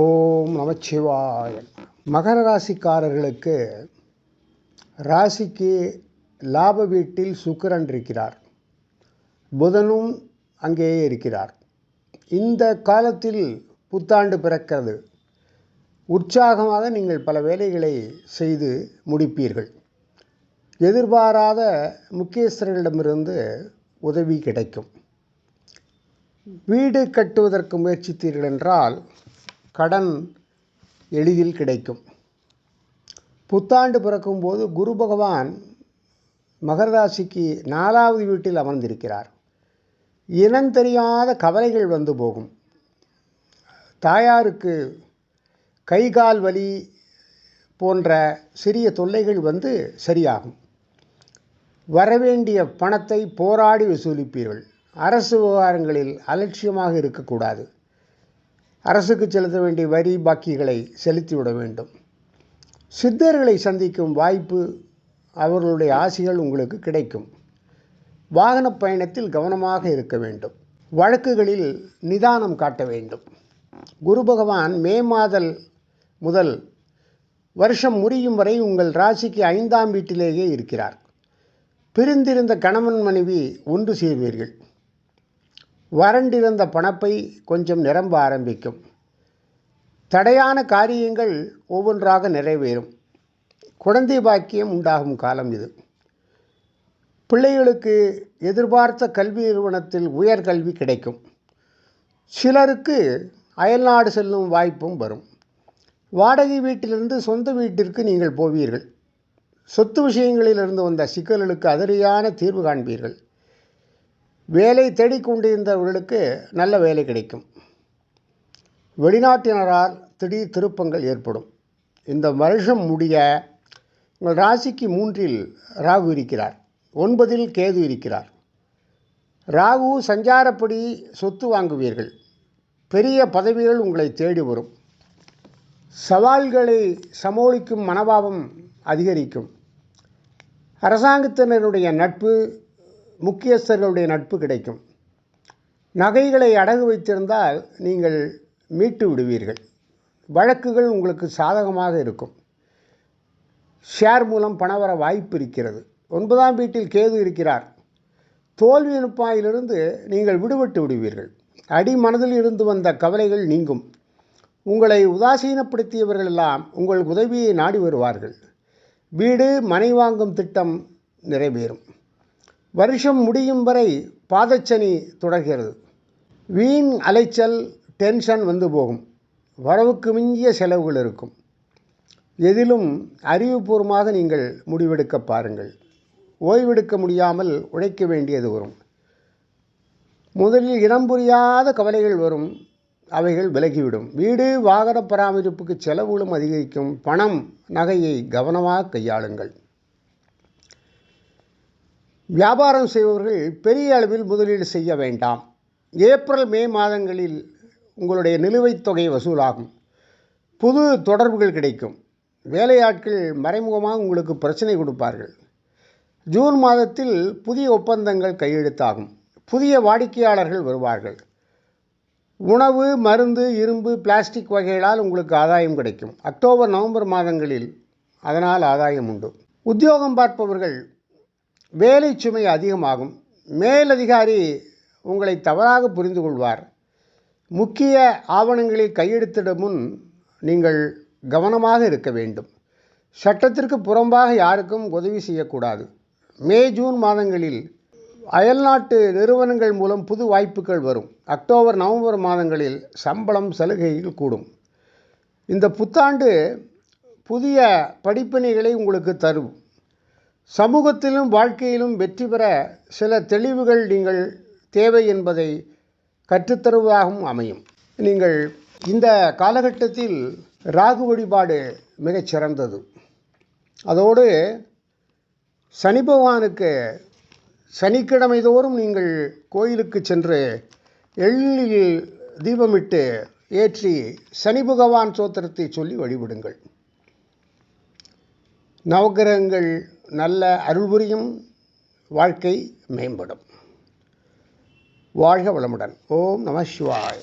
ஓம் நமச்சிவாய. மகர ராசிக்காரர்களுக்கு ராசிக்கு லாப வீட்டில் சுக்கரன் இருக்கிறார். புதனும் அங்கேயே இருக்கிறார். இந்த காலத்தில் புத்தாண்டு பிறக்கிறது. உற்சாகமாக நீங்கள் பல வேலைகளை செய்து முடிப்பீர்கள். எதிர்பாராத முக்கியஸ்தர்களிடமிருந்து உதவி கிடைக்கும். வீடு கட்டுவதற்கு முயற்சித்தீர்கள் என்றால் கடன் எளிதில் கிடைக்கும். புத்தாண்டு பிறக்கும்போது குரு பகவான் மகர ராசிக்கு நாலாவது வீட்டில் அமர்ந்திருக்கிறார். இனம் தெரியாத கவலைகள் வந்து போகும். தாயாருக்கு கை கால் வலி போன்ற சிறிய தொல்லைகள் வந்து சரியாகும். வரவேண்டிய பணத்தை போராடி வசூலிப்பீர்கள். அரசு விவகாரங்களில் அலட்சியமாக இருக்கக்கூடாது. அரசுக்கு செலுத்த வேண்டிய வரி பாக்கிகளை செலுத்திவிட வேண்டும். சித்தர்களை சந்திக்கும் வாய்ப்பு அவர்களுடைய ஆசிகள் உங்களுக்கு கிடைக்கும். வாகன பயணத்தில் கவனமாக இருக்க வேண்டும். வழக்குகளில் நிதானம் காட்ட வேண்டும். குரு பகவான் மே மாதல் முதல் வருஷம் முடியும் வரை உங்கள் ராசிக்கு ஐந்தாம் வீட்டிலேயே இருக்கிறார். பிரிந்திருந்த கணவன் மனைவி ஒன்று சேர்வீர்கள். வறண்டிருந்த பணப்பை கொஞ்சம் நிரம்ப ஆரம்பிக்கும். தடையான காரியங்கள் ஒவ்வொன்றாக நிறைவேறும். குழந்தை பாக்கியம் உண்டாகும் காலம் இது. பிள்ளைகளுக்கு எதிர்பார்த்த கல்வி நிறுவனத்தில் உயர்கல்வி கிடைக்கும். சிலருக்கு அயல்நாடு செல்லும் வாய்ப்பும் வரும். வாடகை வீட்டிலிருந்து சொந்த வீட்டிற்கு நீங்கள் போவீர்கள். சொத்து விஷயங்களிலிருந்து வந்த சிக்கல்களுக்கு அதிரியான தீர்வு காண்பீர்கள். வேலை தேடிக்கொண்டிருந்தவர்களுக்கு நல்ல வேலை கிடைக்கும். வெளிநாட்டினரால் திடீர் திருப்பங்கள் ஏற்படும். இந்த வருஷம் முடிய உங்கள் ராசிக்கு மூன்றில் ராகு இருக்கிறார். ஒன்பதில் கேது இருக்கிறார். ராகு சஞ்சாரப்படி சொத்து வாங்குவீர்கள். பெரிய பதவிகள் உங்களை தேடி வரும். சவால்களை சமாளிக்கும் மனோபாவம் அதிகரிக்கும். அரசாங்கத்தினருடைய நட்பு முக்கியஸ்தர்களுடைய நட்பு கிடைக்கும். நகைகளை அடகு வைத்திருந்தால் நீங்கள் மீட்டு விடுவீர்கள். வழக்குகள் உங்களுக்கு சாதகமாக இருக்கும். ஷேர் மூலம் பண வர வாய்ப்பு இருக்கிறது. ஒன்பதாம் வீட்டில் கேது இருக்கிறார். தோல்வி அனுப்பாயிலிருந்து நீங்கள் விடுபட்டு விடுவீர்கள். அடி மனதில் இருந்து வந்த கவலைகள் நீங்கும். உங்களை உதாசீனப்படுத்தியவர்கள் எல்லாம் உங்கள் உதவியை நாடி வருவார்கள். வீடு மனை வாங்கும் திட்டம் நிறைவேறும். வருஷம் முடியும் வரை பாதச்சனி தொடர்கிறது. வீண் அலைச்சல் டென்ஷன் வந்து போகும். வரவுக்கு மிஞ்சிய செலவுகள் இருக்கும். எதிலும் அறிவுபூர்வமாக நீங்கள் முடிவெடுக்க பாருங்கள். ஓய்வெடுக்க முடியாமல் உழைக்க வேண்டியது வரும். முதலில் இனம் புரியாத கவலைகள் வரும். அவைகள் விலகிவிடும். வீடு வாகன பராமரிப்புக்கு செலவுகளும் அதிகரிக்கும். பணம் நகையை கவனமாக கையாளுங்கள். வியாபாரம் செய்பவர்கள் பெரிய அளவில் முதலீடு செய்ய வேண்டாம். ஏப்ரல் மே மாதங்களில் உங்களுடைய நிலுவைத் தொகை வசூலாகும். புது தொடர்புகள் கிடைக்கும். வேலையாட்கள் மறைமுகமாக உங்களுக்கு பிரச்சனை கொடுப்பார்கள். ஜூன் மாதத்தில் புதிய ஒப்பந்தங்கள் கையெழுத்தாகும். புதிய வாடிக்கையாளர்கள் வருவார்கள். உணவு மருந்து இரும்பு பிளாஸ்டிக் வகைகளால் உங்களுக்கு ஆதாயம் கிடைக்கும். அக்டோபர் நவம்பர் மாதங்களில் அதனால் ஆதாயம் உண்டு. உத்தியோகம் பார்ப்பவர்கள் வேலை சுமை அதிகமாகும். மேலதிகாரி உங்களை தவறாக புரிந்து கொள்வார் முக்கிய ஆவணங்களில் கையெழுத்திட முன் நீங்கள் கவனமாக இருக்க வேண்டும். சட்டத்திற்கு புறம்பாக யாருக்கும் உதவி செய்யக்கூடாது. மே ஜூன் மாதங்களில் அயல்நாட்டு நிறுவனங்கள் மூலம் புது வாய்ப்புகள் வரும். அக்டோபர் நவம்பர் மாதங்களில் சம்பளம் சலுகைகள் கூடும். இந்த புத்தாண்டு புதிய படிப்பினைகளை உங்களுக்கு தரும். சமூகத்திலும் வாழ்க்கையிலும் வெற்றி பெற சில தெளிவுகள் நீங்கள் தேவை என்பதை கற்றுத்தருவதாகவும் அமையும். நீங்கள் இந்த காலகட்டத்தில் ராகு வழிபாடு மிகச் சிறந்தது. அதோடு சனி பகவானுக்கு சனிக்கிழமை தோறும் நீங்கள் கோயிலுக்கு சென்று எள்ளில் தீபமிட்டு ஏற்றி சனி பகவான் சோத்திரத்தை சொல்லி வழிபடுங்கள். நவகிரகங்கள் நல்ல அருள் புரியும் வாழ்க்கை மேம்படும். வாழ்க வளமுடன். ஓம் நம சிவாய்.